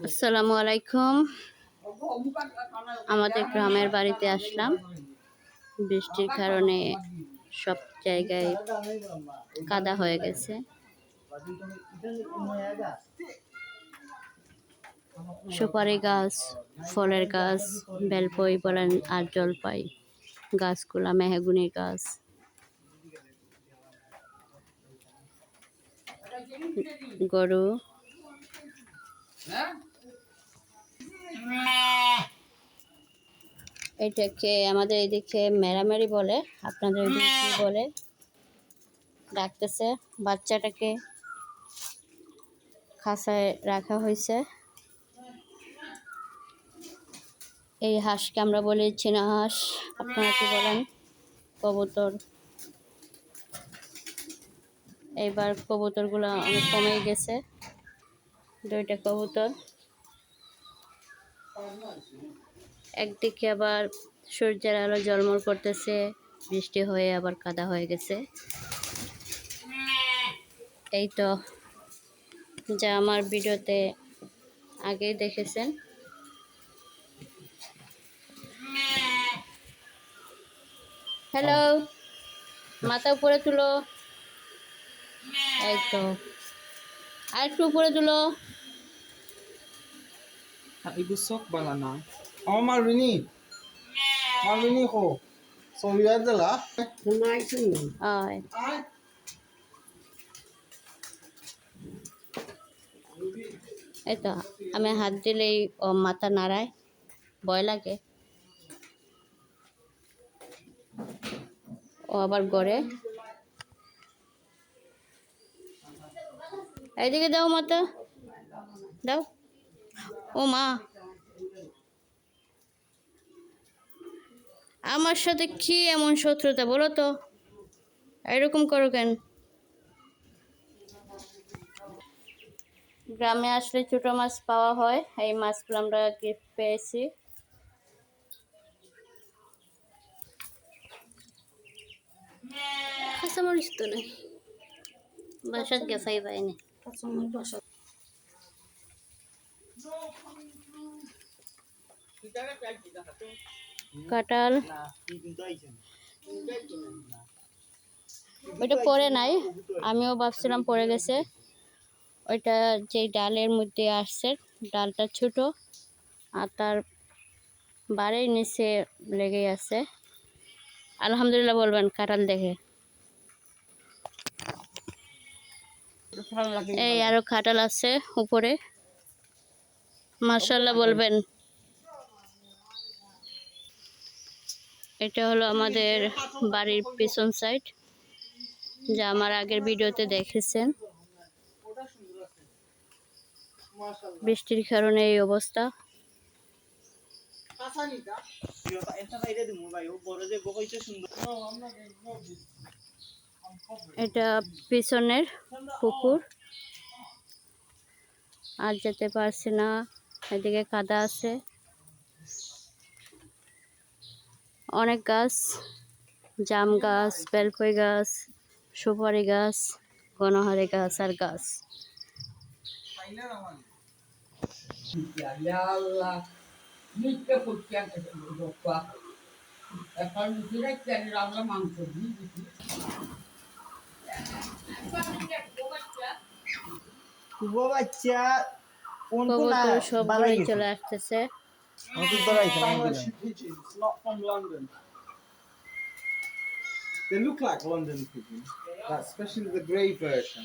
আসসালামু আলাইকুম। আমাদের গ্রামের বাড়িতে আসলাম। বৃষ্টির কারণে সব জায়গায় কাদা হয়ে গেছে। সুপারি গাছ, ফলের গাছ, বেলপই বলেন আর জলপাই, গাছগুলা মেহগুনি গাছ। গরু। এটাকে আমাদের এদিকে মেরামেরি বলে। আপনাদের বলে? ডাকতেছে। বাচ্চাটাকে খাঁচায় রাখা হয়েছে। এই হাঁসকে আমরা বলি চীনা হাঁস। আপনারা কি বলেন? কবুতর। এইবার কবুতরগুলো অনেক কমে গেছে। দুইটা কবুতর। একদিকে আবার সূর্যের আলো জলমল করতেছে, বৃষ্টি হয়ে আবার কাদা হয়ে গেছে। এই তো, যা আমার ভিডিওতে আগেই দেখেছেন। হ্যালো মাথা উপরে তুলো। এই তো, আর একটু উপরে তুলো। Ibu sok balana. Oh, Marini. Marini ko. So, you had the la? আয় এই তো আমি হাত দিলেই ও মাথা নাড়ায় ভয় লাগে ও আবার গড়ে এইদিকে দাও মাথা দাও ও মা। আমার সাথে কি এমন শত্রুতা বলো তো? এরকম করো কেন? গ্রামে আসলে ছোট মাছ পাওয়া হয় এই মাছগুলো আমরা গিফট পেয়েছি। বাসাত গেছাই পাইনি। কাঁঠাল। ওইটা পরে নাই আমিও ভাবছিলাম পড়ে গেছে। ওইটা যে ডালের মধ্যে আসছে ডালটা ছোট আর তার বাড়ির নিচে লেগে আছে। আলহামদুলিল্লাহ বলবেন কাঁঠাল দেখে। এই আরও কাঁঠাল আছে উপরে। মার্শাল্লাহ বলবেন। এটা হলো আমাদের বাড়ির পিছন সাইড যা আমার আগের ভিডিওতে দেখেছেন। বৃষ্টির কারণে এই অবস্থা। এটা পিছনের পুকুর। আর যেতে পারছি না এদিকে কাদা আছে। অনেক গাছ জাম গাছ বেলফই গাছ সুপারি গাছ গণহারি গাছ আর গাছ। Yalla, কবুতর সবগুলোই চলে আসতেছে It's not from London. They look like London pigeons, but especially the grey version.